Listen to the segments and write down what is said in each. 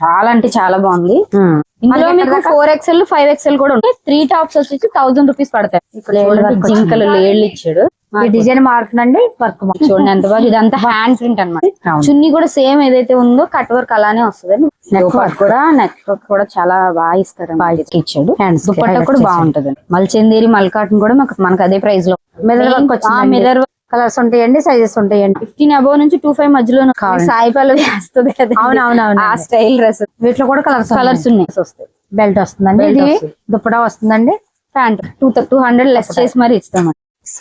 చాలా అంటే చాలా బాగుంది. ఇందులో మీకు ఫోర్ ఎక్స్ఎల్ ఫైవ్ ఎక్స్ఎల్ కూడా ఉంటాయి. త్రీ టాప్స్ వచ్చేసి థౌసండ్ రూపీస్ పడతాయి. జింకలు. లేళ్ళు ఇచ్చాడు. డిజైన్ మారుతుందండి వర్క్ చూడండి ఎంత బాగా ఇదంతా హ్యాండ్ ప్రింట్ అన్నమాట. అవును. చున్నీ కూడా సేమ్ ఏదైతే ఉందో కట్ వర్క్ అలానే వస్తుంది. Neck work. కూడా నెక్ వర్క్ కూడా చాలా బాగా ఇస్తారు ఇచ్చాడు. Highlight కూడా. బాగుంటది. మల్చందేరి మల్కాటన్ కూడా మనకు అదే ప్రైస్లో మిర్రర్ వర్క్ మిర్రర్ కలర్స్ ఉంటాయండి సైజెస్ ఉంటాయండి. ఫిఫ్టీన్ అబౌవ్ నుంచి టూ ఫైవ్ మధ్యలో. సాయి పల్లవి వేస్తుంది కదా. అవును, అవును, అవును. ఆ స్టైల్ డ్రెస్ వీటిలో కూడా కలర్స్ కలర్స్ ఉన్నాయి. వస్తాయి. బెల్ట్ వస్తుందండి ఇది. దుప్పటా వస్తుందండి. Pant two two hundred less చేసి మరి ఇస్తాం.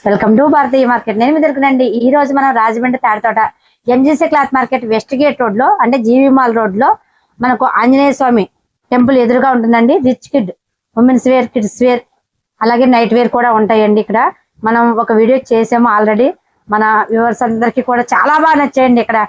వెల్కమ్ టు భారతీయ మార్కెట్ నేను మీ దొరికినండి ఈ రోజు మనం Rajahmundry Taditota MGC cloth market west gate రోడ్లో అంటే జీవి మాల్ రోడ్లో మనకు ఆంజనేయ స్వామి టెంపుల్ ఎదురుగా ఉంటుందండి. Rich kid women's wear kids wear అలాగే నైట్ వేర్ కూడా ఉంటాయండి ఇక్కడ. మనం ఒక వీడియో చేసాము ఆల్రెడీ. మన వ్యూవర్స్ అందరికి కూడా చాలా బాగా నచ్చాయండి ఇక్కడ.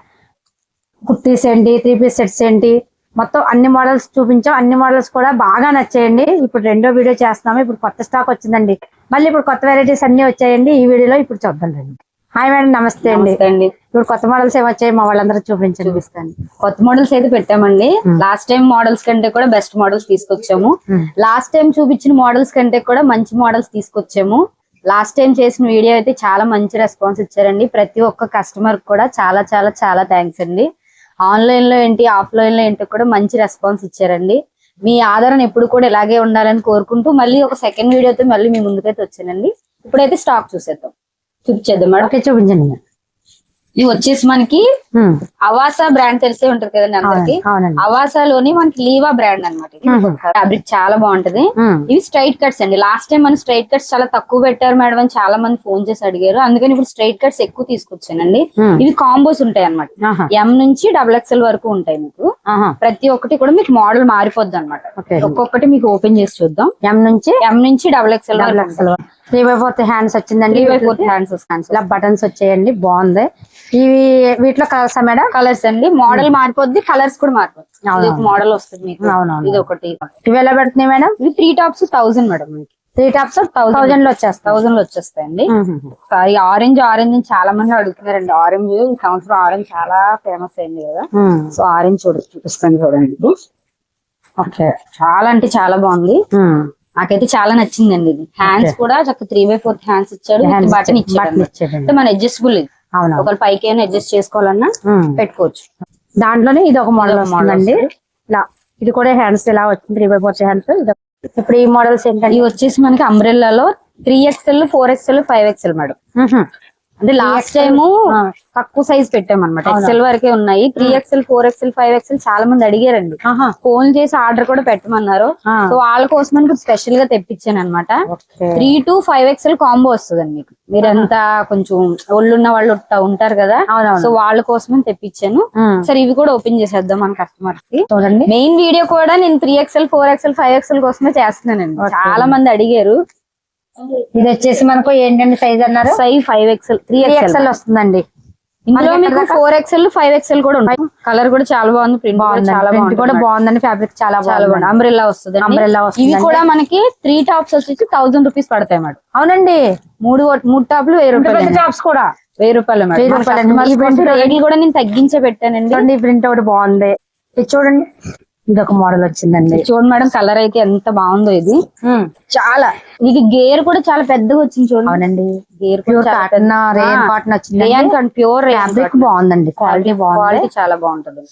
కుర్తీస్ ఏంటి త్రీ పీస్ సెట్స్ ఏంటి మొత్తం అన్ని మోడల్స్ చూపించాం. అన్ని మోడల్స్ కూడా బాగా నచ్చాయండి. ఇప్పుడు రెండో వీడియో చేస్తున్నాము. ఇప్పుడు కొత్త స్టాక్ వచ్చిందండి. మళ్ళీ ఇప్పుడు కొత్త వెరైటీస్ అన్ని వచ్చాయండి. ఈ వీడియోలో ఇప్పుడు చూద్దాం రండి. హాయ్ మేడం నమస్తే అండి. ఇప్పుడు కొత్త మోడల్స్ ఏమి వచ్చాయి మా వాళ్ళందరూ చూపించండి. చూపిస్తాను. కొత్త మోడల్స్ అయితే పెట్టామండి. లాస్ట్ టైం మోడల్స్ కంటే కూడా బెస్ట్ మోడల్స్ తీసుకొచ్చాము. లాస్ట్ టైం చూపించిన మోడల్స్ కంటే కూడా మంచి మోడల్స్ తీసుకొచ్చాము. లాస్ట్ టైం చేసిన వీడియో అయితే చాలా మంచి రెస్పాన్స్ ఇచ్చారండి. ప్రతి ఒక్క కస్టమర్ కూడా చాలా చాలా చాలా థ్యాంక్స్ అండి. ఆన్లైన్లో ఏంటి ఆఫ్లైన్లో ఏంటి కూడా మంచి రెస్పాన్స్ ఇచ్చారండి. మీ ఆధారం ఎప్పుడు కూడా ఇలాగే ఉండాలని కోరుకుంటూ మళ్ళీ ఒక సెకండ్ వీడియోతో మళ్ళీ మీ ముందుకైతే వచ్చానండి. ఇప్పుడైతే స్టాక్ చూసేద్దాం. చూపించేద్దాం మేడం. ఓకే చూపించండి ఇవి వచ్చేసి మనకి. అవాసా బ్రాండ్ తెలిసే ఉంటది కదండి అందరికి అవాసాలోని మనకి లీవా బ్రాండ్ అనమాట. ఫ్యాబ్రిక్ చాలా బాగుంటది. ఇవి స్ట్రైట్ కట్స్ అండి లాస్ట్ టైం మనం స్ట్రైట్ కట్స్ చాలా తక్కువ పెట్టారు మేడం అని చాలా మంది ఫోన్ చేసి అడిగారు అందుకని ఇప్పుడు స్ట్రైట్ కట్స్ ఎక్కువ తీసుకొచ్చానండి. ఇవి కాంబోస్ ఉంటాయి అనమాట. ఎం నుంచి డబుల్ ఎక్స్ఎల్ వరకు ఉంటాయి మీకు. ప్రతి ఒక్కటి కూడా మీకు మోడల్ మారిపోద్ది అనమాట. ఒక్కొక్కటి మీకు ఓపెన్ చేసి చూద్దాం ఎం నుంచి ఎం నుంచి double XL double XL three by fourth hands వచ్చిందండి హ్యాండ్స్ ఇలా బటన్స్ వచ్చాయండి బాగుంది. ఇవి వీటిలో కలర్సా మేడం? కలర్స్ అండి. మోడల్ మారిపోద్ది కలర్స్ కూడా మారిపోద్ది. మోడల్ వస్తుంది. ఇది ఒకటి. ఇవి ఎలా పెడుతున్నాయి మేడం? ఇవి three tops thousand madam three tops థౌజండ్లో వచ్చేస్తాం థౌసండ్లో వచ్చేస్తాయండి. ఈ ఆరెంజ్ ఆరెంజ్ చాలా మంది అడుగుతున్నారండి. ఆరెంజ్ ఈ సంవత్సరం ఆరెంజ్ చాలా ఫేమస్ అయింది కదా. సో ఆరెంజ్ చూడ చూపిస్తాను చూడండి. ఓకే. చాలా అంటే చాలా బాగుంది. నాకైతే చాలా నచ్చిందండి ఇది. హ్యాండ్స్ కూడా చక్క త్రీ బై ఫోర్త్ హ్యాండ్స్ ఇచ్చాడు బటన్ ఇచ్చాడు. మన అడ్జస్టబుల్ ఇది. అవును ఒకవేళ పైకి ఏమైనా అడ్జస్ట్ చేసుకోవాలన్నా పెట్టుకోవచ్చు. దాంట్లోనే ఇది ఒక మోడల్ model వస్తుందండి. ఇలా ఇది కూడా హ్యాండ్స్ ఇలా వచ్చింది? త్రీ బై ఫోర్ హ్యాండ్స్ ఇప్పుడు ఈ మోడల్స్ ఏంటండి ఇవి వచ్చేసి మనకి అంబ్రెల్లాలో three XL four XL five XL madam. అంటే లాస్ట్ టైం ఆ. తక్కువ సైజ్ పెట్టామన్నమాట. అవునా. ఎక్సెల్ వరకే ఉన్నాయి. Three XL four XL five XL చాలా మంది అడిగారండి. ఫోన్ చేసి ఆర్డర్ కూడా పెట్టమన్నారు. సో వాళ్ళ కోసం అని స్పెషల్గా తెప్పించాను అనమాట three to five XL combo వస్తుందండి మీకు. మీరంతా కొంచెం ఒళ్ళున్న వాళ్ళు ఉంటా- ఉంటారు కదా. సో వాళ్ళ కోసమని తెప్పించాను. సరే ఇవి కూడా ఓపెన్ చేసేద్దాం మన కస్టమర్స్కి. చూడండి మెయిన్ వీడియో కూడా నేను three XL four XL five XL కోసమే చేస్తున్నానండి. చాలా మంది అడిగారు. ఇది వచ్చేసి మనకు ఏంటండి సైజ్ అన్నారు? Size five XL three XL వస్తుందండి. ఇందులో మీకు ఫోర్ ఎక్స్ఎల్ ఫైవ్ ఎక్స్ఎల్ కూడా ఉంటాయి. కలర్ కూడా చాలా బాగుంది ప్రింట్ బాగుంది చాలా బాగుంది కూడా బాగుందండి ఫ్యాబ్రిక్ చాలా బాగుంది. అంబ్రెల్లా వస్తుంది Umbrella ఇవి వస్తుందండి. కూడా మనకి త్రీ టాప్స్ వచ్చేసి థౌసండ్ రూపీస్ పడతాయి మేడం. అవునండి. మూడు మూడు టాప్లు వెయ్యి రూపాయలు టాప్స్ కూడా. వెయ్యి రూపాయలు వెయ్యి రేట్లు కూడా నేను తగ్గించే పెట్టానండి ప్రింట్ ఒకటి బాగుంది. చూడండి. ఇది ఒక మోడల్ వచ్చిందండి. చూడండి మేడం కలర్ అయితే ఎంత బాగుందో ఇది. చాలా. ఇది గేర్ కూడా చాలా పెద్దగా వచ్చింది చూడండి. అవునండి. గేర్ ప్యూర్ కాటన్ రేయన్ కాటన్ వచ్చింది రేయన్ ప్యూర్ ఫ్యాబ్రిక్ బాగుందండి. క్వాలిటీ బాగుంది. చాలా బాగుంటుంది.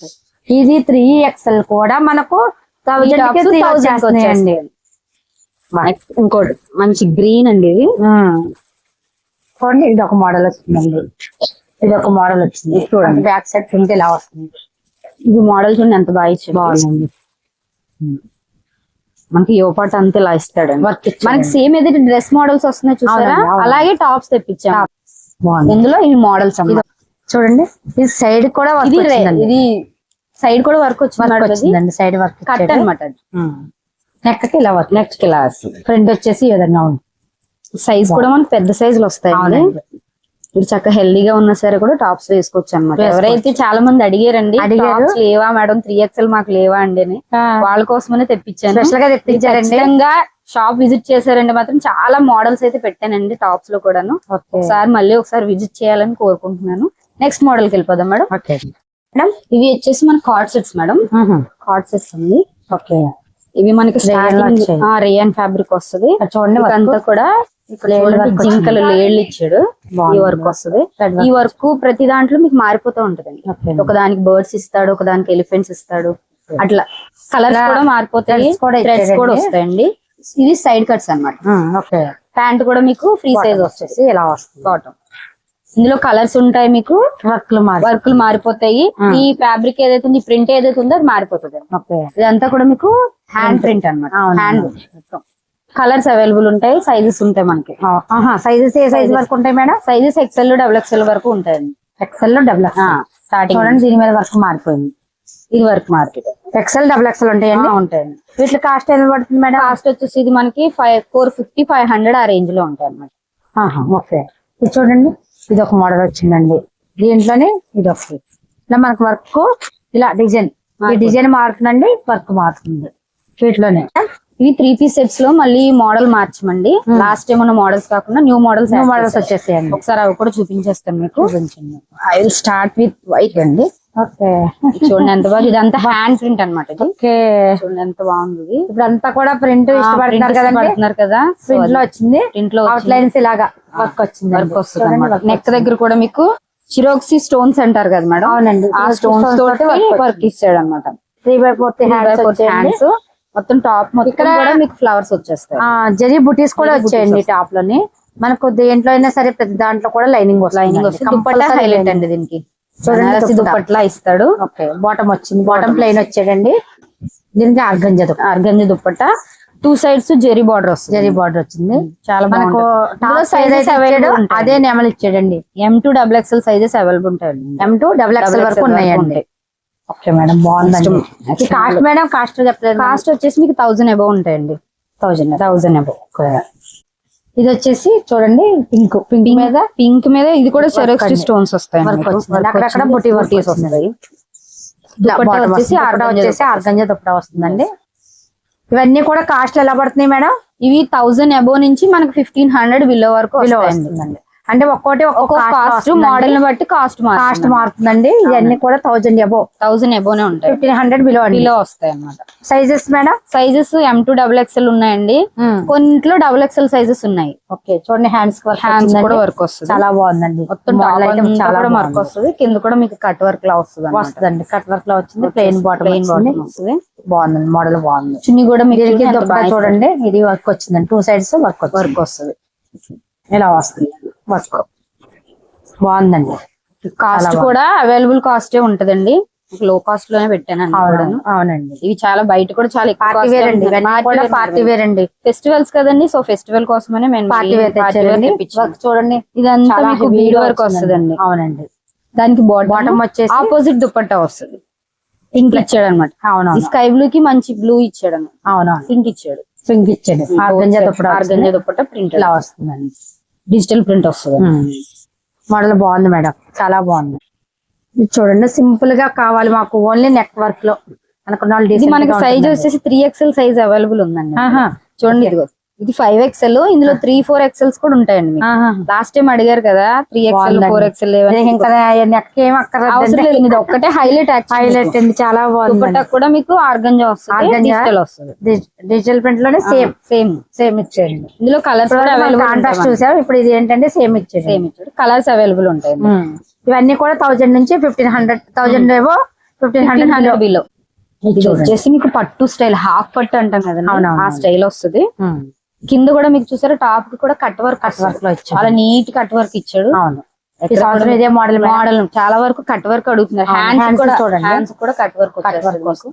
ఇది త్రీ ఎక్స్ఎల్ కూడా మనకు థౌజండ్. Next ఇంకోటి. మంచి గ్రీన్ అండి ఇది. చూడండి ఇది ఒక మోడల్ వచ్చిందండి. ఇది ఒక మోడల్ వచ్చింది చూడండి. బ్యాక్ సైడ్ ప్రింట్ ఇలా వస్తుంది. ఇది మోడల్ చూడండి ఎంత బాగా ఇచ్చాడు బాగుందండి. మనకి యోపాట్ అంతా ఇలా ఇస్తాడండి. వర్క్ మనకి సేమ్ ఏదైతే డ్రెస్ మోడల్స్ వస్తున్నాయి చూసారా. అలాగే టాప్స్ తెప్పించాం బాగుంది. ఇందులో ఈ మోడల్స్ చూడండి ఇది సైడ్ కూడా ఇది సైడ్ కూడా వర్క్ వచ్చింది. వచ్చిందండి సైడ్ వర్క్ కట్ అనమాట నెక్కి ఇలా వర్క్ నెక్స్ట్ క్లాస్ ఫ్రంట్ వచ్చేసి ఈ విధంగా ఉంది. సైజ్ కూడా మనకి పెద్ద సైజులు వస్తాయి. మీరు చక్కగా హెల్దీగా ఉన్నా సరే కూడా టాప్స్ వేసుకోవచ్చు అనమాట. ఎవరైతే చాలా మంది అడిగారండి అడిగారు. లేవా మేడం? త్రీ ఎక్స్ఎల్ మాకు లేవా? అండి అని వాళ్ళ కోసమనే తెప్పించాను. స్పెషల్గా తెప్పించారండి. షాప్ విజిట్ చేశారండి మాత్రం. చాలా మోడల్స్ అయితే పెట్టానండి టాప్స్లో కూడాను. ఒకసారి మళ్ళీ ఒకసారి విజిట్ చేయాలని కోరుకుంటున్నాను. నెక్స్ట్ మోడల్కి వెళ్ళిపోదాం మేడం. మేడం ఇవి వచ్చేసి మన cord sets madam. Cord sets ఉంది ఓకే. ఇవి మనకి. రేయన్ ఫ్యాబ్రిక్ వస్తుంది. చూడండి. అంతా కూడా జింకలు లేళ్ళు ఇచ్చాడు. ఈ. వర్క్ వస్తుంది. ఈ వర్క్ ప్రతి దాంట్లో మీకు మారిపోతూ ఉంటదండి. Okay. ఒక దానికి బర్డ్స్ ఇస్తాడు ఒక దానికి ఎలిఫెంట్స్ ఇస్తాడు. అట్లా కలర్స్ కూడా మారిపోతాయి. థ్రెడ్స్ కూడా. వస్తాయండి. ఇవి సైడ్ కట్స్ అన్నమాట. ఓకే. ప్యాంట్ కూడా మీకు ఫ్రీ సైజ్ వస్తుంది వచ్చేసి ఇలా వస్తుంది. బాటమ్ ఇందులో కలర్స్ ఉంటాయి మీకు? వర్క్లు మారి వర్క్లు మారిపోతాయి. ఈ ఫ్యాబ్రిక్ ఏదైతే ఉంది ప్రింట్ ఏదైతే ఉందో అది మారిపోతుంది. ఇదంతా కూడా మీకు హ్యాండ్ ప్రింట్ అనమాట. హ్యాండ్ కలర్స్ అవైలబుల్ ఉంటాయి సైజెస్ ఉంటాయి మనకి. సైజెస్ ఏ సైజ్. వరకు ఉంటాయి madam? Sizes XL double XL వరకు ఉంటాయండి. ఎక్సెల్లో డబుల్ స్టార్టింగ్ చూడండి దీని మీద వర్క్ మారిపోయింది. ఇది work market XL double XL ఉంటాయండి? ఉంటాయండి. వీటి కాస్ట్ ఎంత పడుతుంది మేడం? కాస్ట్ వచ్చేసి ఇది మనకి five four fifty five hundred ఆ రేంజ్లో ఉంటాయి అనమాట ఓకే. ఇది చూడండి ఇది ఒక మోడల్ వచ్చిందండి. దీంట్లోనే ఇది ఒకటి ఇలా మనకు వర్క్ ఇలా డిజైన్ ఈ. డిజైన్ మారుతుందండి వర్క్ మారుతుంది. వీటిలోనే. ఇవి త్రీ పీస్ సెట్స్లో మళ్ళీ మోడల్ మార్చమండి. లాస్ట్ టైం ఉన్న మోడల్స్ కాకుండా న్యూ మోడల్స్ న్యూ మోడల్స్ వచ్చేసాయండి. ఒకసారి అవి కూడా చూపించేస్తాను మీకు. I will start with white అండి. ఓకే. చూడండి ఎంత బాగా ఇదంతా హ్యాండ్ ప్రింట్ అన్నమాట ఇది. ఓకే. చూడండి ఎంత బాగుంది. ఇప్పుడు అంతా కూడా ప్రింట్ ఇష్టపడుతున్నారు కదండి? ఇష్టపడుతున్నారు కదా. ప్రింట్లో వచ్చింది. ప్రింట్లో అవుట్ లైన్స్ ఇలాగా వర్క్ వచ్చింది వర్క్ వస్తుంది నెక్ దగ్గర కూడా మీకు చిరోక్సీ స్టోన్స్ అంటారు కదా మేడం. అవునండి. ఆ స్టోన్స్ తోటి వర్క్ ఇచ్చాడు అనమాట త్రీ బై ఫోర్త్ హ్యాండ్స్ మొత్తం టాప్ మొత్తం కూడా మీకు ఫ్లవర్స్ వచ్చేస్తాయి. ఆ, జరీ బుటీస్ కూడా వచ్చాయండి టాప్లోని మనకు దేంట్లో అయినా సరే ప్రతి దాంట్లో కూడా లైనింగ్ లైనింగ్ వస్తుంది. హైలైట్ అండి దీనికి. చూడండి. దుప్పట్లా. ఇస్తాడు. ఓకే బాటమ్ వచ్చింది. బాటమ్ ప్లెయిన్ వచ్చాడండి. దీనికి organza organza dupatta. Two sides zari border వస్తుంది. జరీ బార్డర్ వచ్చింది. చాలా మనకు టాప్ సైజెస్ అవైలబుల్ అదే నెమలు ఇచ్చాడండి. M two double XL sizes available ఉంటాయండి. ఎం టూ డబుల్ ఎక్స్ఎల్ వరకు ఉన్నాయండి. ఓకే మేడం బాగుందండి. కాస్ట్ మేడం కాస్ట్ చెప్పలేదు కాస్ట్ వచ్చేసి మీకు థౌసండ్ అబౌవ్ ఉంటాయండి. థౌజండ్ థౌసండ్ అబౌవ్ ఇది వచ్చేసి చూడండి పింక్ పింక్ మీద? పింక్ మీద ఇది కూడా అండి. స్టోన్స్ వస్తాయి. అక్కడక్కడ బుట్టి దుపట్టా bottom వచ్చేసి వచ్చేసి ఆర్గంజా దుప్పటా వస్తుందండి. ఇవన్నీ కూడా కాస్ట్ ఎలా పడుతున్నాయి మేడం ఇవి థౌసండ్ అబౌవ్ నుంచి మనకి ఫిఫ్టీన్ హండ్రెడ్ బిలో వరకు వస్తుందండి. అంటే ఒక్కోటి ఒక్కొక్క కాస్ట్ మోడల్ని బట్టి కాస్ట్ కాస్ట్ మారుతుందండి. ఇవన్నీ కూడా థౌజండ్ అబో థౌసండ్ అబోవ్ ఉంటాయి. ఫిఫ్టీన్ హండ్రెడ్ బిలో బిలో వస్తాయి అన్నమాట sizes madam? Sizes M two double XL ఉన్నాయండి. కొన్నిట్లో డబుల్ ఎక్స్ఎల్ సైజెస్ ఉన్నాయి. ఓకే చూడండి హ్యాండ్స్ హ్యాండ్స్ కూడా వర్క్ వస్తుంది. చాలా బాగుందండి. మొత్తం చాలా వర్క్. వస్తుంది. కింద కూడా మీకు కట్ వర్క్ లా వస్తుంది. వస్తుందండి. కట్ వర్క్లో వచ్చింది. ప్లెయిన్ బాటమ్ ప్లెయిన్ బాటమ్ వస్తుంది. బాగుందండి. మోడల్ బాగుంది. చున్నీ కూడా మీకు బాగా చూడండి ఇది వర్క్ వచ్చిందండి. టూ సైడ్స్ వర్క్ వర్క్ వస్తుంది. ఇలా వస్తుంది. బాగుందండి. కాస్ట్ కూడా అవైలబుల్ కాస్టే ఉంటదండి. లో కాస్ట్లోనే పెట్టాను అవును. అవునండి. ఇవి చాలా బయట కూడా చాలా పార్టీ వేర్ అండి పార్టీ వేర్ అండి ఫెస్టివల్స్ కదండి సో ఫెస్టివల్ కోసమనే మేము పార్టీ వేర్ చూడండి ఇదంతా మీకు బీడ్ వర్క్. వస్తుందండి. అవునండి. దానికి బాటమ్ బాటమ్ వచ్చేసి ఆపోజిట్ దుపట్టా వస్తుంది. పింక్ ఇచ్చాడు అనమాట ఈ అవునవును స్కై బ్లూ కి మంచి బ్లూ ఇచ్చాడు అవునవును. పింక్ ఇచ్చాడు. పింక్ ఇచ్చాడు. Organza dupatta organza. Dupatta print ఇలా వస్తుందండి. డిజిటల్ ప్రింట్ వస్తుంది మోడల్ బాగుంది మేడం. చాలా బాగుంది. ఇది చూడండి సింపుల్గా కావాలి మాకు. ఓన్లీ నెక్ వర్క్లో అనుకున్న మనకి సైజ్. వచ్చేసి త్రీ ఎక్స్ఎల్ సైజ్ అవైలబుల్ ఉందండి. చూడండి ఇదిగో. ఇది ఫైవ్ ఎక్స్ఎల్ ఇందులో త్రీ ఫోర్ ఎక్స్ఎల్స్ కూడా ఉంటాయండి. లాస్ట్ టైం అడిగారు కదా త్రీ ఎక్స్ఎల్. ఫోర్ ఎక్స్ఎల్ ఇది ఒక్కటే హైలైట్ హైలైట్ అండి చాలా బాగుంది కూడా మీకు ఆర్గంజా వస్తుంది. డిజిటల్ వస్తుంది. డిజిటల్ ప్రింట్లోనే సేమ్ సేమ్ సేమ్ ఇచ్చేయండి. ఇందులో కలర్స్ కాంట్రాస్ట్ చూసాం ఇప్పుడు ఇది ఏంటంటే సేమ్ ఇచ్చేయండి. సేమ్ ఇచ్చాడు కలర్స్ అవైలబుల్ ఉంటాయి. ఇవన్నీ కూడా థౌజండ్ నుంచి ఫిఫ్టీన్ హండ్రెడ్ థౌజండ్ ఏవో ఫిఫ్టీన్ హండ్రెడ్ హండ్రెడ్ బిలో ఇది. వచ్చేసి మీకు పట్టు స్టైల్ హాఫ్ పట్టు అంటాం అవునవును. ఆ స్టైల్ వస్తుంది. కింద కూడా మీకు చూసారా టాప్కి కూడా కట్ వర్క్ కట్ వర్క్లో ఇచ్చాడు. చాలా నీట్ కట్ వర్క్ ఇచ్చాడు. అవును. సంవత్సరం ఇదే మోడల్ మోడల్ చాలా వరకు కట్ వర్క్ అడుగుతున్నారు. హ్యాండ్స్ కూడా చూడండి. హ్యాండ్స్ కూడా cut work cut work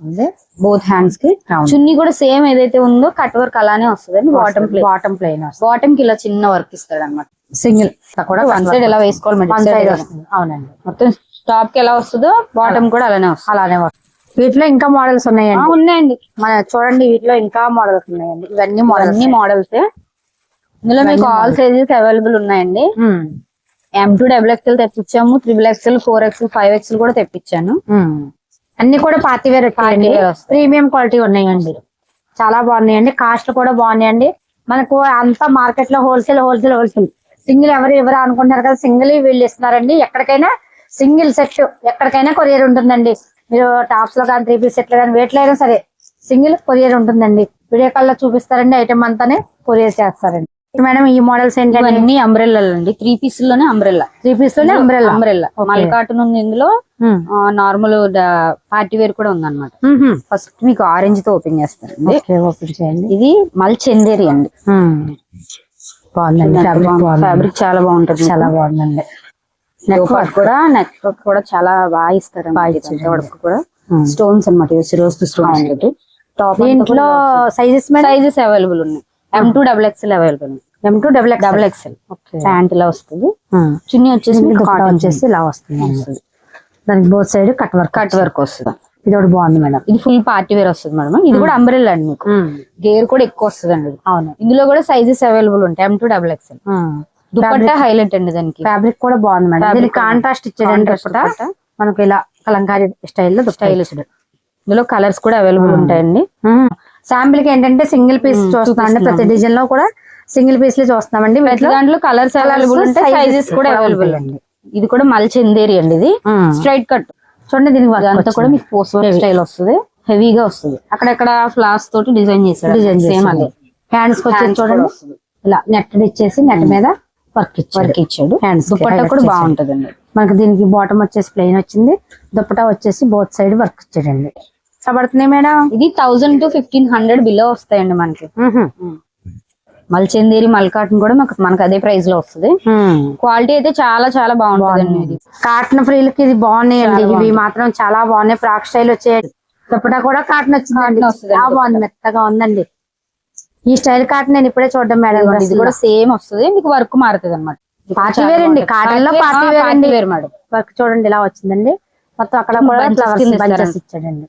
both హ్యాండ్స్కి. చున్నీ కూడా సేమ్ ఏదైతే ఉందో కట్ వర్క్ అలానే వస్తుంది. బాటమ్ ప్లే బాటమ్ వస్తుంది. బాటమ్కి ఇలా చిన్న వర్క్ ఇస్తాడు అనమాట సింగిల్ కూడా వన్ సైడ్ ఎలా వేసుకోవాలి అవునండి. మొత్తం టాప్కి ఎలా వస్తుందో బాటమ్ కూడా అలానే వస్తుంది. అలానే వస్తుంది. వీటిలో ఇంకా మోడల్స్ ఉన్నాయండి. ఉన్నాయండి. మన చూడండి వీటిలో ఇంకా మోడల్స్ ఉన్నాయండి. ఇవన్నీ అన్ని మోడల్స్. ఇందులో మీకు ఆల్ సైజెస్ అవైలబుల్ ఉన్నాయండి. M two double XL తెప్పించాము triple XL four XL five XL కూడా తెప్పించాను. అన్ని కూడా పార్టీ వేర్. ప్రీమియం క్వాలిటీ ఉన్నాయండి. చాలా బాగున్నాయండి. కాస్ట్ కూడా బాగున్నాయండి. మనకు అంతా మార్కెట్లో హోల్సేల్ హోల్సేల్ హోల్సేల్ సింగిల్ ఎవరు ఎవరు అనుకుంటున్నారు కదా సింగిల్ వీళ్ళు ఇస్తున్నారండి. ఎక్కడికైనా సింగిల్ సెట్ ఎక్కడికైనా కొరియర్ ఉంటుందండి. మీరు టాప్స్లో కానీ త్రీ పీస్ సెట్లు కానీ అయినా సరే సింగిల్ కొరియర్ ఉంటుందండి. వీడియో కాల్లో చూపిస్తారండి ఐటమ్ అంతానే కొరియర్ చేస్తారండి. మేడం ఈ మోడల్స్ ఏంటంటే అంబ్రెల్లాలు అండి. త్రీ పీస్లోనే అంబ్రెల్లా త్రీ పీస్లోనే అంబ్రెల్లా అంబ్రెల్లా మల్ కాటన్ ఉంది ఇందులో. నార్మల్ పార్టీ వేర్ కూడా ఉంది అనమాట ఫస్ట్ మీకు ఆరెంజ్తో ఓపెన్ చేస్తారండి. ఓపెన్ చేయండి. ఇది మల్ చందేరి అండి బాగుందండి. ఫ్యాబ్రిక్ బాగుంది. ఫ్యాబ్రిక్ చాలా బాగుంటది చాలా బాగుందండి. నెక్ వర్క్ కూడా నెక్ వర్క్ కూడా చాలా బాగా ఇస్తారు వర్క్ కూడా. స్టోన్స్ అనమాట సిరోస్ స్టోన్స్ టాప్ దీంట్లో సైజెస్ సైజెస్ అవైలబుల్ ఉన్నాయి. M two double XL available ఉన్నాయి. M two double double XL pant ఇలా వస్తుంది. చున్నీ వచ్చేసి కాటన్ కాటన్ వచ్చేసి ఇలా వస్తుంది దానికి both side cut work cut work వస్తుంది. ఇది ఒకటి బాగుంది మేడం. ఇది ఫుల్ పార్టీ వేర్ వస్తుంది మేడం. ఇది కూడా అంబ్రెల్లా అండి మీకు. గేర్ కూడా ఎక్కువ వస్తుంది అండి అవును. ఇందులో కూడా సైజెస్ అవైలబుల్ ఉంటాయి. M two double XL dupatta highlight అండి దానికి. ఫ్యాబ్రిక్ కూడా బాగుంది మేడం. దీనికి కాంట్రాస్ట్ దుపట్టా. మనకు ఇలా కలంకారీ స్టైల్లో స్టైల్ ఇచ్చాడు ఇందులో కలర్స్ కూడా అవైలబుల్ ఉంటాయండి. శాంపిల్కి ఏంటంటే సింగిల్ పీస్ చూస్తున్నాం ప్రతి డిజైన్లో కూడా సింగిల్ పీస్లో వీటిలో దాంట్లో కలర్స్ అవైలబుల్ ఉంటాయి సైజెస్ కూడా అవైలబుల్ అండి ఇది కూడా మల్ చందేరి అండి ఇది. స్ట్రైట్ కట్ చూడండి దీనికి వచ్చింది. కూడా మీకు పోస్ట్ స్టైల్ వస్తుంది. హెవీగా వస్తుంది. అక్కడక్కడ ఫ్లాస్ తోటి డిజైన్ చేశాడు డిజైన్ సేమ్ అదే. హ్యాండ్స్ కూడా చూడండి. ఇలా నెట్ ఇచ్చేసి నెట్ మీద వర్క్ వర్క్ ఇచ్చాడు highlight కూడా. బాగుంటదండి. మనకి దీనికి బాటమ్ వచ్చేసి ప్లెయిన్ వచ్చింది. దుప్పటా వచ్చేసి బోత్ సైడ్ వర్క్ ఇచ్చాడండి పడుతున్నాయి మేడం? ఇది thousand to fifteen hundred below వస్తాయండి మనకి. మల్చందేరి మల్కాటన్ కూడా మనకు మనకు అదే ప్రైస్లో వస్తుంది. క్వాలిటీ అయితే చాలా చాలా బాగుంటుందండి ఇది. కాటన్ ఫ్రీలకి ఇది బాగున్నాయండి. ఇవి మాత్రం చాలా బాగున్నాయి. ఫ్రాక్ స్టైల్ వచ్చాయి. దుప్పటా కూడా కాటన్ చాలా బాగుంది. మెత్తగా ఉందండి. ఈ స్టైల్ కాటన్ నేను ఇప్పుడే చూడడం మేడం ఇది కూడా సేమ్ వస్తుంది. మీకు వర్క్ మారుతుంది అనమాట పార్టీ వేర్ అండి కాటన్లో పార్టీ వేర్ అండి వేర్ మేడం. వర్క్ చూడండి ఇలా వచ్చిందండి. మొత్తం అక్కడ కూడా ఫ్లవర్స్ బంచెస్ ఇచ్చాడండి.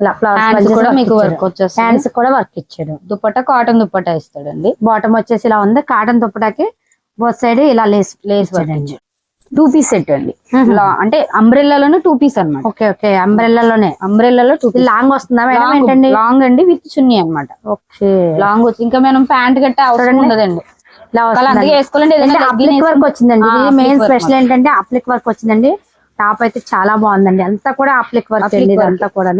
ఇలా కూడా మీకు వర్క్ హ్యాండ్స్ కూడా వర్క్ ఇచ్చాడు. దుపట్టా కాటన్ దుపట్టా ఇస్తాడండి. బాటమ్ వచ్చేసి ఇలా ఉంది. కాటన్ దుప్పటాకి బోత్ సైడ్ ఇలా లేస్ లేస్ ఇచ్చాడండి. టూ పీస్ సెట్ అండి. అంటే అంబ్రెల్లాలోనే టూ పీస్ అన్నమాట. Okay okay. అంబ్రెల్లాలోనే. అంబ్రెల్లాలో టూ ఇది లాంగ్ వస్తుందా మేడం ఏంటండి? లాంగ్ అండి విత్ చున్నీ అన్నమాట. ఓకే. లాంగ్ వచ్చి ఇంకా మనం ప్యాంట్ కట్టే అవసరం ఉండదండి. అప్లిక్ వర్క్ వచ్చిందండి. మెయిన్ స్పెషల్ ఏంటంటే అప్లిక్ వర్క్ వచ్చిందండి. టాప్ అయితే చాలా బాగుందండి. అంతా కూడా అప్లిక్ వర్క్ అండి. ఇదంతా కూడా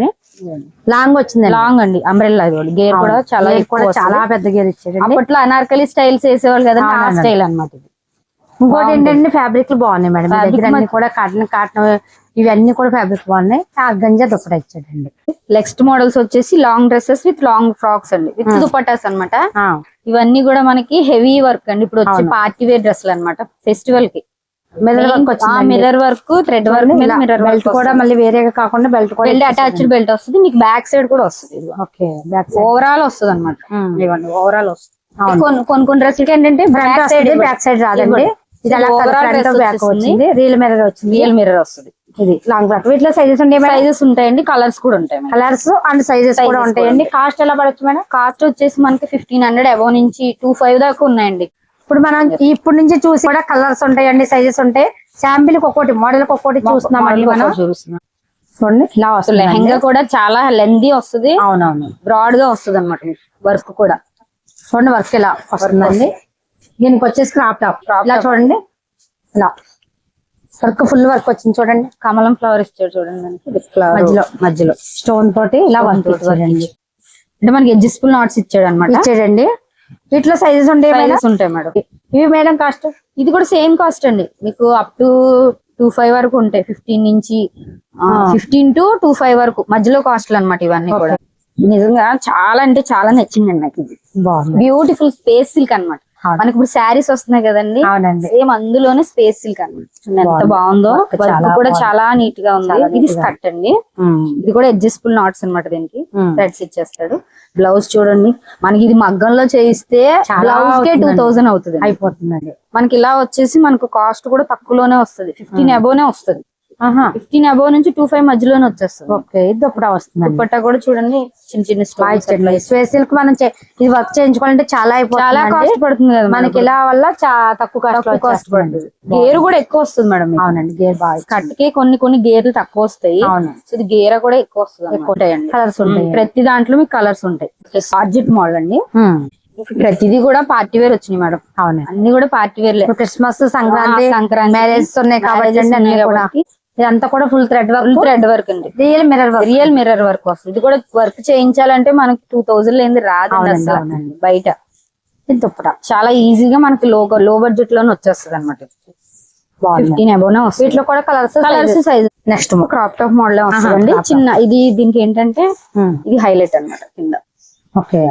లాంగ్ వచ్చిందండి. లాంగ్ అండి. అంబ్రెల్లా గేర్ కూడా చాలా కూడా. చాలా పెద్ద గేర్ ఇచ్చాడండి. అప్పట్లో అనార్కలి స్టైల్స్ వేసేవాళ్ళు కదా. స్టైల్ అన్నమాట ఇది. ఇంకోటి ఏంటంటే ఫ్యాబ్రిక్ బాగున్నాయి మేడం. మీ దగ్గర అన్ని కూడా కాటన్ కాటన్ ఇవన్నీ కూడా ఫ్యాబ్రిక్ బాగున్నాయి. ఆ గంజా దుప్పట ఇచ్చాడండి. నెక్స్ట్ మోడల్స్ వచ్చేసి long dresses with long frocks అండి. విత్ దుపట్టాస్ అన్నమాట. ఆ, ఇవన్నీ కూడా మనకి హెవీ వర్క్ అండి. ఇప్పుడు వచ్చే. పార్టీ వేర్ డ్రెస్సులు అనమాట ఫెస్టివల్కి. మిర్రర్ వర్క్ వచ్చింది mirror work thread work mirror belt కూడా మళ్ళీ వేరేగా కాకుండా బెల్ట్ కూడా బెల్ట్ అటాచ్డ్ బెల్ట్ వస్తుంది. మీకు బ్యాక్ సైడ్ కూడా వస్తుంది ఓకే ఓవరాల్ వస్తుంది అనమాట ఇవ్వండి ఓవరాల్ వస్తుంది. కొన్ని కొన్ని డ్రెస్సులకి ఏంటంటే బ్యాక్ సైడ్ బ్యాక్ సైడ్ రాదండి. ఇది అలా Overall ఫ్రంట్ dress బ్యాక్ వచ్చేసింది. వచ్చింది రీల్ మిర్రర్ వచ్చింది. రియల్ మిర్రర్ వస్తుంది. ఇది లాంగ్ ఫ్రాక్ వీటిలో సైజెస్ ఉంటాయి సైజెస్ ఉంటాయండి కలర్స్ కూడా ఉంటాయి కలర్స్ అండ్ సైజెస్ కూడా ఉంటాయండి. కాస్ట్ ఎలా పడచ్చు మేడం? కాస్ట్ వచ్చేసి మనకి ఫిఫ్టీన్ హండ్రెడ్ అబౌవ్ నుంచి టూ ఫైవ్ దాకా ఉన్నాయండి. ఇప్పుడు మనం ఇప్పుడు నుంచి చూసి కూడా కలర్స్ ఉంటాయండి సైజెస్ ఉంటాయి. శాంపిల్ ఒక్కొక్కటి మోడల్ ఒక్కొక్కటి చూస్తున్నామండి మనం. చూపిస్తున్నాం చూడండి ఇలా వస్తుంది లెహంగా కూడా చాలా లెందీ వస్తుంది. అవునవును. బ్రాడ్గా వస్తుంది అనమాట వర్క్ కూడా. చూడండి వర్క్ ఇలా వస్తుందండి. దీనికి వచ్చేసి క్రాప్ టాప్ ఇలా చూడండి. ఇలా. వర్క్ ఫుల్ వర్క్ వచ్చింది చూడండి. కమలం ఫ్లవర్ ఇచ్చాడు చూడండి. మధ్యలో. మధ్యలో. స్టోన్ తోటి ఇలా work ఇచ్చాడండి అంటే మనకి అడ్జస్టబుల్ నాట్స్ ఇచ్చాడు అనమాట ఇచ్చాడండి. వీటిలో సైజెస్ ఉంటాయి ఉంటాయి మేడం ఇవి మేడం కాస్ట్ ఇది కూడా సేమ్ కాస్ట్ అండి. మీకు అప్ టు టూ ఫైవ్ వరకు ఉంటాయి. ఫిఫ్టీన్ నుంచి ఫిఫ్టీన్ టు టూ ఫైవ్ వరకు. మధ్యలో కాస్ట్లు అన్నమాట ఇవన్నీ కూడా. నిజంగా చాలా అంటే చాలా నచ్చిందండి నాకు ఇది. బాగుంది. బ్యూటిఫుల్ స్పేస్ సిల్క్ అన్నమాట. అవును. మనకి ఇప్పుడు శారీస్ వస్తున్నాయి కదండి. సేమ్ అందులోనే స్పేస్ సిల్క్ అన్నమాట. చూడండి ఎంత బాగుంది. వర్క్ కూడా. చాలా నీట్గా ఉంది ఇది స్కర్ట్ అండి. ఇది కూడా అడ్జస్టబుల్ నాట్స్ అన్నమాట దీనికి. థ్రెడ్స్ ఇచ్చేస్తాడు. బ్లౌజ్ చూడండి. మనకి ఇది మగ్గంలో చేయిస్తే బ్లౌజ్ కే టూ. థౌసండ్ అవుతుంది. అయిపోతుందండి. మనకి ఇలా వచ్చేసి మనకు కాస్ట్ కూడా తక్కువలోనే వస్తుంది. ఫిఫ్టీన్ అబోనే వస్తుంది. ఫిఫ్టీన్ అబోవ్ నుంచి టూ ఫైవ్ మధ్యలోనే వచ్చేస్తుంది. ఓకే ఇది దుప్పటా వస్తుందండి. దుపట్టా కూడా చూడండి చిన్న చిన్న స్పేస్ సిల్క్ మనం ఇది వర్క్ చేయించుకోవాలంటే చాలా చాలా అయిపోతుంది కాస్ట్ పడుతుంది కదా మనకి ఇలా వల్ల తక్కువ కాస్ట్ పడుతుంది. గేర్ కూడా ఎక్కువ వస్తుంది మేడం. అవునండి గేర్ బాగా స్కర్ట్కి కొన్ని కొన్ని గేర్లు తక్కువ వస్తాయి. అవును. సో ఇది గేర కూడా ఎక్కువ వస్తుంది ఎక్కువ ఉంటాయండి. కలర్స్ ఉంటాయి. ప్రతి దాంట్లో మీకు కలర్స్ ఉంటాయి. ఆర్జిట్ మోడల్ అండి. ఉమ్. ప్రతిదీ కూడా పార్టీ వేర్ వచ్చినాయి మేడం. అవునండి. అన్ని కూడా పార్టీ వేర్ ఇప్పుడు క్రిస్మస్ సంక్రాంతి సంక్రాంతి మ్యారేజ్ ఉన్నాయి కాబట్టి అన్ని కూడా ఇదంతా కూడా full thread work thread work అండి. Real mirror work real mirror work వస్తుంది. ఇది కూడా వర్క్ చేయించాలంటే మనకి టూ థౌజండ్ అసలు. అవునండి. బయట. ఇది దుప్పట. చాలా ఈజీగా మనకి లో లో బడ్జెట్లోనే వచ్చేస్తుంది అనమాట బాగుంది ఫిఫ్టీన్ అబోనే వస్తుంది. వీటిలో కూడా colours colours size next crop top model వస్తుందండి. top. చిన్న ఇది దీనికి ఏంటంటే ఇది హైలైట్ అన్నమాట కింద. ఓకే.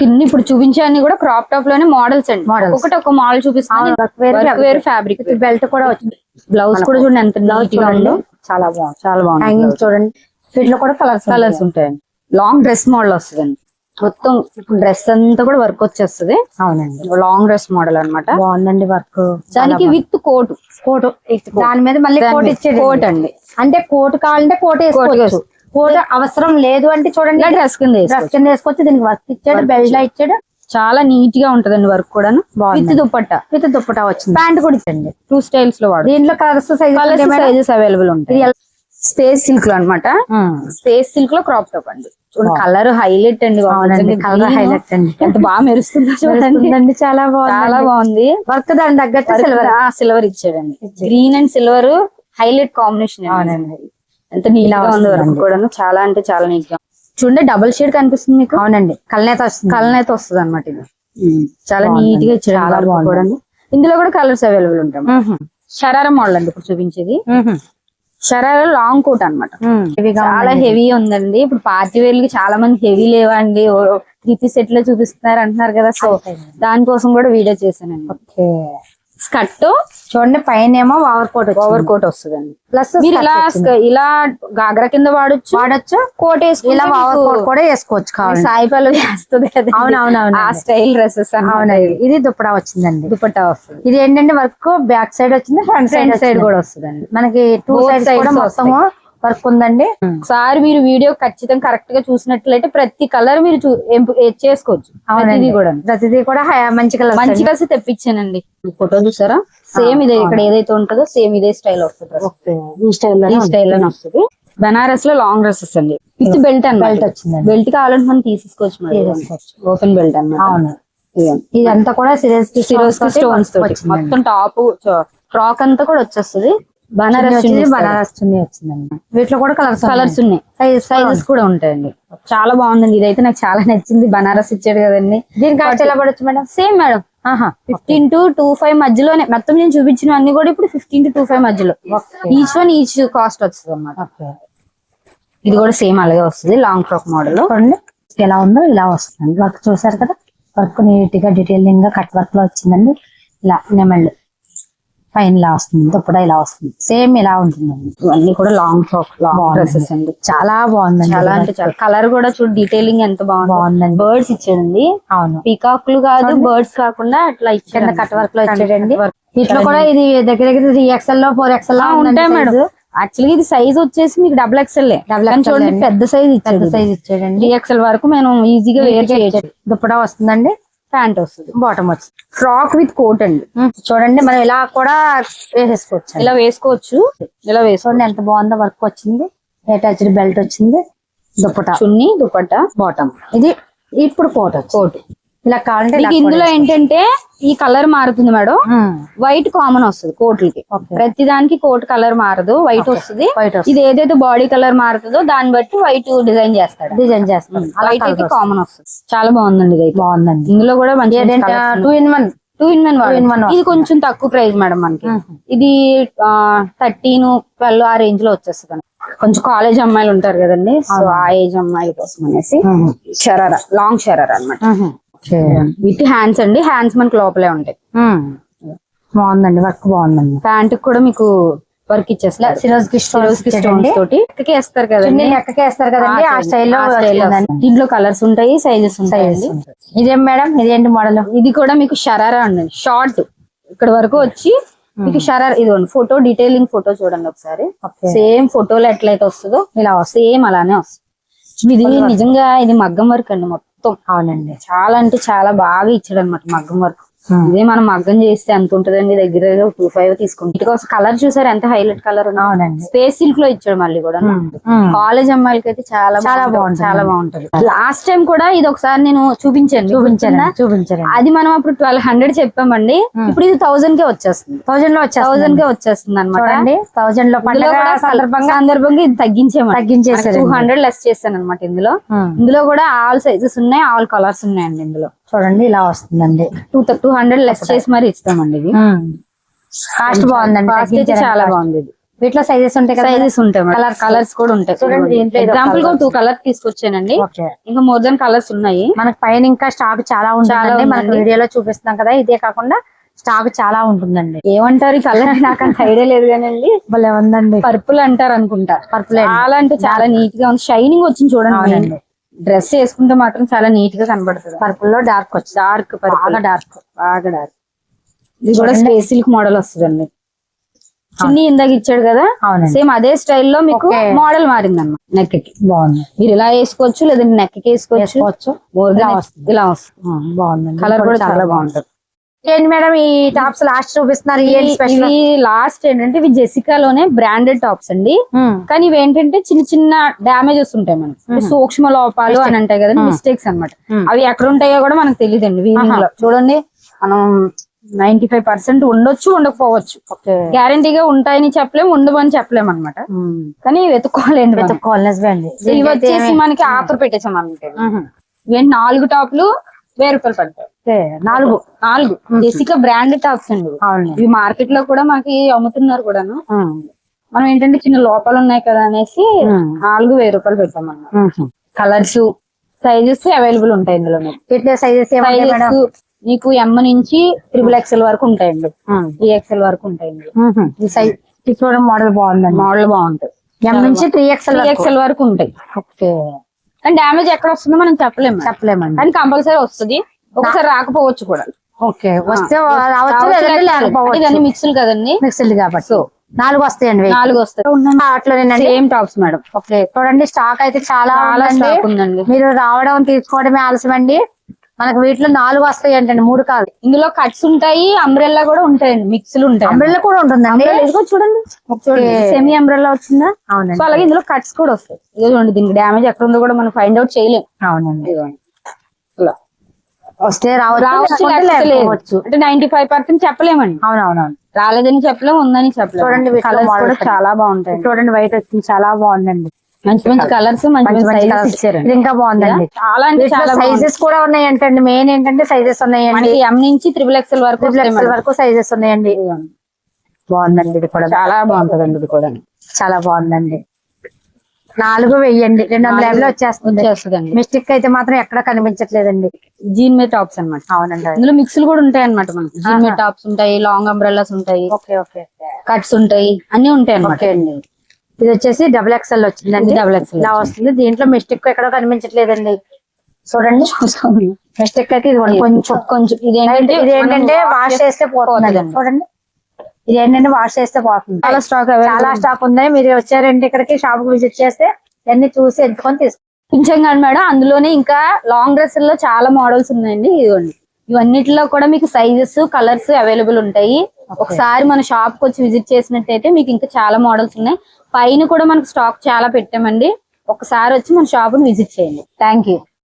కింద ఇప్పుడు చూపించే అన్ని కూడా క్రాప్ టాప్లోనే మోడల్స్ అండి. ఒకటి ఒక మోడల్ చూపిస్తాను వేర్ వేర్ ఫ్యాబ్రిక్ బెల్ట్ కూడా వచ్చింది. బ్లౌజ్ కూడా చూడండి ఎంత బ్లౌజ్ ఉందో. చాలా బాగుంది చాలా బాగుంది హ్యాంగింగ్ చూడండి. వీటిలో కూడా కలర్స్ కలర్స్ ఉంటాయండి లాంగ్ డ్రెస్ మోడల్ వస్తుందండి. మొత్తం డ్రెస్ అంతా కూడా వర్క్ వచ్చేస్తుంది. అవునండి. లాంగ్ డ్రెస్ మోడల్ అన్నమాట. బాగుందండి వర్క్ దానికి విత్ కోట్ కోట్ దాని మీద మళ్ళీ కోట్ ఇచ్చేది కోట్ అండి. అంటే కోట్ కావాలంటే కోట్ వేసుకోవచ్చు. కోట్ అవసరం లేదు అంటే చూడండి. డ్రెస్ కింద. డ్రెస్ కింద వేసుకోవచ్చు దీనికి వర్క్ ఇచ్చాడు బెల్ట్ లా ఇచ్చాడు. చాలా నీట్గా ఉంటదండి వర్క్ కూడా బాగుంది. విత్ దుపట్టా విత్ దుప్పటా వచ్చింది. ప్యాంట్ కూడా ఇచ్చండి టూ స్టైల్స్లో వాడు. దీంట్లో colours colours size sizes available ఉంటాయి. స్పేస్ సిల్క్లో అనమాట స్పేస్ సిల్క్లో క్రాప్ టాప్ అండి. కలర్ హైలైట్ అండి కలర్ హైలైట్ అండి. ఎంత బాగా మెరుస్తుందో చూడండి. చాలా చాలా బాగుంది బాగుంది. వర్క్ దాని తగ్గట్టు సిల్వర్ సిల్వర్ ఇచ్చాడండి green and silver highlight combination అవునండి. ఎంత నీట్గా ఉంది వర్క్. కూడా చాలా అంటే చాలా నీట్గా చూడండి డబుల్ షేడ్ కనిపిస్తుంది మీకు? అవునండి. కల్నేత వస్తుంది. కలర్ అయితే వస్తుంది అనమాట ఇది. చాలా. నీట్గా చాలా బాగుంది. ఇందులో కూడా కలర్స్ అవైలబుల్ ఉంటాయి. షరారా మోడల్ అండి ఇప్పుడు చూపించేది. Sharara long coat. హెవీగా చాలా. హెవీ ఉందండి. ఇప్పుడు పార్టీ వేర్కి చాలా మంది హెవీ లేవండి. త్రీ పీస్ సెట్లో చూపిస్తున్నారు అంటున్నారు కదా. సో దానికోసం కూడా వీడియో చేశానండి. ఓకే. స్కర్ట్ చూడండి పైన ఏమో ఓవర్ కోట్ ఓవర్ కోట్ వస్తుందండి. ప్లస్ మీరు ఇలా ఇలా గాగ్రా కింద వాడొచ్చు? వాడచ్చు. కోట్ వేసుకుంటే ఇలా ఓవర్ కోట్ కూడా వేసుకోవచ్చు కావాలి సాయి పల్లవి వేస్తుంది అవునవునవును. ఆ స్టైల్ డ్రెస్సెస్ అవునండి. ఇది. దుప్పటా వచ్చిందండి. దుపట్టా వస్తుంది. ఇది ఏంటంటే వర్క్ బ్యాక్ సైడ్ వచ్చింది ఫ్రంట్ సైడ్ సైడ్ కూడా వస్తుందండి. మనకి టూ సైడ్స్ sides కూడా మొత్తం వర్క్ ఉందండి. ఒకసారి మీరు వీడియో ఖచ్చితంగా కరెక్ట్గా చూసినట్లయితే ప్రతి కలర్ మీరు చేసుకోవచ్చు. ప్రతిదీ కూడా ప్రతిదీ కూడా మంచి కలర్ మంచి కలిసి తెప్పించానండి. ఫోటో చూసారా? సేమ్ ఇదే ఇక్కడ ఏదైతే ఉంటుందో సేమ్ ఇదే స్టైల్ వస్తుంది. ఈ స్టైల్ ఈ స్టైల్లోనే వస్తుంది. బనారస్లో లాంగ్ డ్రెస్సెస్ అండి. విత్ బెల్ట్ అన్నమాట. బెల్ట్ వచ్చిందండి. బెల్ట్ కావాలంటే మనం తీసేసుకోవచ్చు తీసేసుకోవచ్చు. ఓపెన్ బెల్ట్ అన్నమాట. ఇదంతా కూడా సిరీస్ సిరోస్ స్టోన్స్ తోటి మొత్తం టాప్ ఫ్రాక్ అంతా కూడా వచ్చేస్తుంది. బనారస్ బనారస్ చున్నీ వచ్చిందండి వీటిలో కూడా కలర్స్ కలర్స్ ఉన్నాయి. సైజ్ సైజెస్ కూడా ఉంటాయండి. చాలా బాగుందండి. ఇదైతే నాకు చాలా నచ్చింది. బనారస్ ఇచ్చాడు కదండి. దీని కాస్ట్ ఎలా పడొచ్చు మేడం? Same madam. ఆహా ఫిఫ్టీన్ టు టూ ఫైవ్ మధ్యలోనే. మొత్తం నేను చూపించిన అన్ని కూడా ఇప్పుడు ఫిఫ్టీన్ టు టూ ఫైవ్ మధ్యలో. ఈచ్ వన్ ఈచ్ కాస్ట్ వస్తుంది అన్నమాట ఇది కూడా సేమ్ అలాగే వస్తుంది. లాంగ్ ఫ్రాక్ మోడల్ ఎలా ఉందో ఇలా వస్తుంది వర్క్ చూసారు కదా? వర్క్ నీట్గా డీటెయిలింగ్గా కట్ వర్క్లో వచ్చిందండి. ఇలా నెమళ్ళు. పైన ఇలా వస్తుంది దుప్పట ఇలా వస్తుంది. సేమ్ ఇలా ఉంటుందండి. ఇవన్నీ కూడా లాంగ్ ఫ్రాక్ లాంగ్. డ్రెస్సెస్ అండి. చాలా బాగుందండి చాలా అంటే చాలా కలర్ కూడా చూడు డీటెయిలింగ్ ఎంత బాగుంది. బాగుందండి. బర్డ్స్ ఇచ్చాడండి. అవును. పీకాక్లు కాదు బర్డ్స్ కాకుండా అట్లా కింద ఇచ్చాడు కట్ వర్క్లో ఇచ్చాడండి. వీటిలో కూడా ఇది దగ్గర దగ్గర త్రీ ఎక్స్ఎల్లో ఫోర్ ఎక్స్ఎల్లో ఉంటాయి మేడం. యాక్చువల్లీ ఇది సైజ్ వచ్చేసి మీకు డబుల్ ఎక్స్ఎల్ XL చూడండి. పెద్ద సైజ్ పెద్ద సైజ్ ఇచ్చాడండి. ఎక్స్ఎల్ వరకు మేము ఈజీగా వేర్ చేయొచ్చు. దుప్పట వస్తుందండి. ప్యాంట్ వస్తుంది బాటమ్ వస్తుంది. ఫ్రాక్ విత్ కోట్ అండి. చూడండి మనం ఇలా కూడా వేసేసుకోవచ్చు ఇలా వేసుకోవచ్చు. ఇలా వేసుకో చూడండి ఎంత బాగుందో వర్క్ వచ్చింది. అటాచ్డ్ బెల్ట్ వచ్చింది. దుప్పట. చున్నీ దుపట్టా బాటమ్ ఇది ఇప్పుడు కోట్ కోట్ ఇలా కావాలంటే మీకు ఇందులో ఏంటంటే ఈ కలర్ మారుతుంది మేడం. వైట్ కామన్ వస్తుంది కోట్లకి. ప్రతి దానికి కోట్ కలర్ మారదు వైట్ వస్తుంది. ఇది ఏదైతే బాడీ కలర్ మారుతుందో దాన్ని బట్టి వైట్ డిజైన్ చేస్తాడు డిజైన్ చేస్తాం అలా వైట్ అయితే కామన్ వస్తుంది. చాలా బాగుందండి ఇది బాగుందండి. ఇందులో కూడా మంచి two in one two in one in one. ఇది కొంచెం తక్కువ ప్రైస్ మేడం మనకి. ఇది థర్టీన్ ట్వెల్వ్ ఆ రేంజ్లో వచ్చేస్తుంది కొంచెం కాలేజ్ అమ్మాయిలు ఉంటారు కదండి సో ఆ ఏజ్ అమ్మాయిల కోసం అనేసి షరారా లాంగ్ షరారా అన్నమాట. విత్ హ్యాండ్స్ అండి. హ్యాండ్స్ మనకి లోపలే ఉంటాయి. బాగుందండి. వర్క్ బాగుందండి. ప్యాంట్ కూడా మీకు వర్క్ ఇచ్చేస్తారు తోటి. వేస్తారు కదండి. లెక్కకి వేస్తారు కదండి. ఆ స్టైల్లో. దీంట్లో కలర్స్ ఉంటాయి సైజెస్ ఉంటాయండి. ఇదేం మేడం? ఇదేంటి మోడల్ ఇది కూడా మీకు షరారా ఉండండి. షార్ట్ ఇక్కడ వరకు వచ్చి మీకు షరారా ఇదిగోండి. ఫోటో డీటెయిలింగ్ ఫోటో చూడండి ఒకసారి. సేమ్ ఫోటోలో ఎట్లయితే వస్తుందో ఇలా సేమ్ అలానే వస్తుంది ఇది నిజంగా ఇది మగ్గం వర్క్ అండి మొత్తం. అవునండి. చాలా అంటే చాలా బాగా ఇచ్చాడు అనమాట మగ్గం వర్క్. ఇదే మనం మగ్గం చేస్తే ఎంత ఉంటదండి. దగ్గర టూ ఫైవ్ తీసుకుంటాం. కలర్ చూసారు? ఎంత హైలైట్ కలర్ అవునండి. స్పేస్ సిల్క్లో ఇచ్చాడు మళ్ళీ కూడా. కాలేజ్ అమ్మాయిలకి అయితే చాలా చాలా బాగుంటుంది. చాలా బాగుంటది. లాస్ట్ టైం కూడా ఇది ఒకసారి నేను చూపించాను. గుర్తుందా? చూపించారండి. అది మనం అప్పుడు ట్వెల్వ్ హండ్రెడ్ చెప్పామండి. ఇప్పుడు ఇది థౌసండ్ కే వచ్చేస్తుంది. థౌజండ్లో థౌసండ్ కే వచ్చేస్తుంది అనమాట థౌజండ్లో సందర్భంగా సందర్భంగా ఇది తగ్గించేమని తగ్గించేసారు టూ హండ్రెడ్ లెస్ చేస్తాను అనమాట ఇందులో. ఇందులో కూడా ఆల్ సైజెస్ ఉన్నాయి ఆల్ కలర్స్ ఉన్నాయండి ఇందులో. చూడండి ఇలా వస్తుందండి. టూ టూ హండ్రెడ్ లెస్ చేసి మరి ఇస్తామండి ఇది. కాస్ట్ బాగుందండి కాస్ట్ తగ్గించారండి చాలా. బాగుంది ఇది. వీటిలో సైజెస్ ఉంటాయి కదా? సైజెస్ ఉంటాయి Colours. కలర్స్ కూడా ఉంటాయి. చూడండి, ఎగ్జాంపుల్గా. టూ కలర్స్ తీసుకొచ్చానండి. ఇంకా మోర్ దాన్ కలర్స్ ఉన్నాయి. మనకి పైన ఇంకా స్టాక్ చాలా ఉందండి. మనకి వీడియోలో చూపిస్తున్నాం కదా ఇదే కాకుండా స్టాక్ చాలా ఉంటుందండి. ఏమంటారు ఈ కలర్ నాకు అంత ఐడియా లేదు కానండి. భలే ఉందండి. పర్పుల్ అంటారు అనుకుంటా. Purple అండి. చాలా అంటే చాలా నీట్గా ఉంది. షైనింగ్ వచ్చింది చూడండి. డ్రెస్ వేసుకుంటే మాత్రం చాలా నీట్గా కనబడుతుంది. పర్పుల్లో డార్క్ వచ్చి డార్క్ బాగా డార్క్ బాగా డార్క్ ఇది కూడా స్పేస్ సిల్క్ మోడల్ వస్తుందండి. చిన్ని ఇందాక ఇచ్చాడు కదా? సేమ్ అదే స్టైల్లో మీకు. మోడల్ మారింది అన్నమాట నెక్కి బాగుంది. మీరు ఇలా వేసుకోవచ్చు లేదంటే నెక్కి వేసుకోవచ్చు. ఇలా వస్తుంది. కలర్ కూడా చాలా బాగుంటది. ఏంటి మేడం ఈ టాప్స్ లాస్ట్ చూపిస్తున్నారు ఇవి- లాస్ట్ ఏంటంటే ఇవి జెసికాలోనే బ్రాండెడ్ టాప్స్ అండి. కానీ ఇవి ఏంటంటే చిన్న చిన్న డ్యామేజెస్ ఉంటాయి మనకి అంటే సూక్ష్మ లోపాలు అని అంటాయి కదా మిస్టేక్స్ అన్నమాట. Hmm. అవి ఎక్కడ ఉంటాయో కూడా మనకు తెలియదండి వీవింగ్లో చూడండి మనం నైన్టీ ఫైవ్ పర్సెంట్ ఉండొచ్చు ఉండకపోవచ్చు. గ్యారంటీగా ఉంటాయని చెప్పలేం ఉండవు అని చెప్పలేం అనమాట కానీ వెతుక్కోవాలండి. వెతుక్కోవాలి అండి. ఇవి వచ్చేసి మనకి ఆఫర్ పెట్టేసాం అనమాట. నాలుగు టాప్లు వెయ్యి రూపాయలు పడతాయి నాలుగు. నాలుగు. జెసికా బ్రాండెడ్ టాప్స్ అండి. ఇవి. మార్కెట్లో కూడా మనకి అమ్ముతున్నారు కూడాను. మనం ఏంటంటే చిన్న లోపాలు ఉన్నాయి కదా అనేసి నాలుగు వెయ్యి రూపాయలు పెట్టాం అన్నమాట కలర్స్ సైజెస్ అవైలబుల్ ఉంటాయి ఇందులో మీకు సైజెస్ మీకు ఎం నుంచి త్రిబుల్ ఎక్స్ఎల్ వరకు ఉంటాయండి త్రీ ఎక్స్ఎల్ వరకు ఉంటాయండి ఈ సైజ్ చూడండి మోడల్ బాగుందండి. మోడల్ బాగుంటాయి. ఎం నుంచి త్రీ ఎక్స్ఎల్ త్రీ ఎక్స్ఎల్ వరకు ఉంటాయి. ఓకే. కానీ డ్యామేజ్ ఎక్కడ వస్తుందో మనం చెప్పలేము. చెప్పలేమండి. కానీ కంపల్సరీ వస్తుంది. ఒకసారి రాకపోవచ్చు కూడా. ఓకే వస్తే రావచ్చు ఇవన్నీ మిక్స్లు కదండి. మిక్స్డ్ కాబట్టి. సో నాలుగు వస్తాయండి. నాలుగు వస్తాయి. అట్లనేనండి సేమ్ టాప్స్ మేడం ఓకే చూడండి స్టాక్ అయితే చాలా ఉందండి. మీరు రావడం తీసుకోవడమే ఆలస్యం అండి మనకు వీటిలో నాలుగు వస్తాయి అంటండి మూడు కాదు. ఇందులో కట్స్ ఉంటాయి అంబ్రెల్లా కూడా ఉంటాయండి మిక్స్లు ఉంటాయి. అంబ్రెల్లా కూడా ఉంటుందండి ఇదిగో చూడండి. సెమీ అంబ్రెల్లా వచ్చిందా? అవునండి. సో అలాగే ఇందులో కట్స్ కూడా వస్తాయి. ఇదిగో చూడండి దీనికి డ్యామేజ్ ఎక్కడ ఉందో కూడా మనం ఫైండ్ అవుట్ చేయలేం. అవునండి. ఇలా. వస్తే రావచ్చు అంటే నైన్టీ ఫైవ్ పర్సెంట్ చెప్పలేమండి. అవునవునవును. రాలేదని చెప్పలేం ఉందని చెప్పలేం. చూడండి కలర్స్ కూడా చాలా బాగుంటాయి చూడండి వైట్ వచ్చింది చాలా బాగుందండి. మంచి మంచి కలర్స్ మంచి ఇంకా బాగుందండి. చాలా అంటే చాలా సైజెస్ కూడా ఉన్నాయి అంటండి మెయిన్ ఏంటంటే సైజెస్ ఉన్నాయండి. ఎం నుంచి త్రిబుల్ ఎక్స్ఎల్ వరకు ఎక్స్ఎల్. వరకు సైజెస్ ఉన్నాయండి. బాగుందండి ఇది కూడా. చాలా బాగుంటదండి ఇది కూడా. చాలా బాగుందండి. నాలుగు వెయ్యండి. రెండు వందల యాభైలో వచ్చేస్తుంది. మిస్టేక్ అయితే మాత్రం ఎక్కడ కనిపించట్లేదండి. జీన్ మీద టాప్స్ అన్నమాట. అవునండి. ఇందులో మిక్స్లు కూడా ఉంటాయి అనమాట మనకి. జీన్ మీద టాప్స్ ఉంటాయి లాంగ్ అంబ్రెల్లాస్ ఉంటాయి కట్స్ ఉంటాయి అన్ని ఉంటాయి అనమాట ఇది వచ్చేసి డబుల్ ఎక్స్ఎల్ వచ్చిందండి. డబుల్ ఎక్స్ఎల్ ఇలా వస్తుంది. దీంట్లో మిస్టేక్ ఎక్కడో కనిపించట్లేదండి. చూడండి. మిస్టేక్ అయితే ఇది కొంచెం కొంచెం ఇది ఏంటంటే వాష్ చేస్తే పోతుంది. చూడండి. ఇది ఏంటంటే వాష్ చేస్తే పోతుంది. చాలా స్టాక్ చాలా స్టాక్ ఉంది మీరు వచ్చారంటే ఇక్కడికి షాప్కి విజిట్ చేస్తే అన్ని చూసి ఎంచుకొని తీసుకో కొంచెం కాదు మేడం అందులోనే ఇంకా లాంగ్ డ్రెస్లో చాలా మోడల్స్ ఉన్నాయండి. ఇదిగోండి. ఇవన్నిటిలో కూడా మీకు సైజెస్ కలర్స్ అవైలబుల్ ఉంటాయి. ఒకసారి మన షాప్కి వచ్చి విజిట్ చేసినట్టయితే మీకు ఇంకా చాలా మోడల్స్ ఉన్నాయి. పైన కూడా మనకు స్టాక్ చాలా పెట్టామండి. ఒకసారి వచ్చి మన షాప్ని విజిట్ చేయండి. Thank you